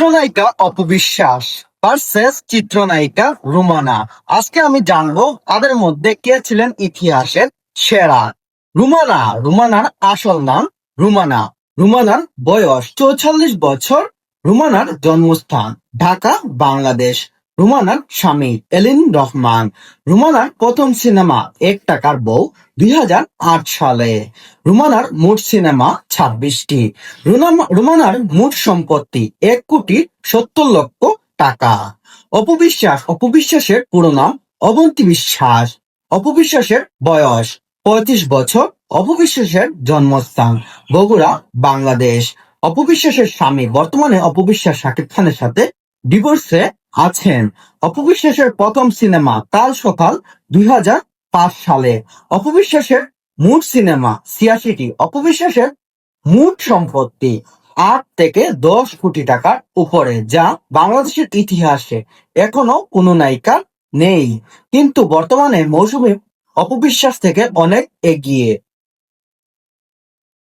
চিত্রনায়িকা অপবিশ্বাস ভার্সেস চিত্রনায়িকা রুমানা। আজকে আমি জানব তাদের মধ্যে কে ছিলেন ইতিহাসের সেরা। রুমানা, রুমানার আসল নাম রুমানা। রুমানার বয়স চৌচল্লিশ বছর, রুমানার জন্মস্থান ঢাকা, বাংলাদেশ। রুমানার স্বামী এলিন রহমান। রুমানার প্রথম সিনেমা এক টাকার বউ দুই হাজার আট সালে। রুমানার মোট সিনেমা ছাব্বিশটি। রুমানার মোট সম্পত্তি এক কোটি সত্তর লক্ষ টাকা। অপবিশ্বাস, অপবিশ্বাসের পুরো নাম অবন্তী বিশ্বাস। অপবিশ্বাসের বয়স পঁয়ত্রিশ বছর, অপবিশ্বাসের জন্মস্থান বগুড়া, বাংলাদেশ। অপবিশ্বাসের স্বামী বর্তমানে অপবিশ্বাস শাকিব খানের সাথে ডিভোর্সে আছেন। অপবিশ্বাসের প্রথম সিনেমা কাল সকাল দুই সালে। অপবিশ্বাসের মোট সিনেমা ছিয়াশিটি। অপবিশ্বাসের মোট সম্পত্তি আট থেকে দশ কোটি টাকার উপরে, যা বাংলাদেশের ইতিহাসে এখনও কোনো নায়িকা নেই। কিন্তু বর্তমানে মৌসুমী অপবিশ্বাস থেকে অনেক এগিয়ে।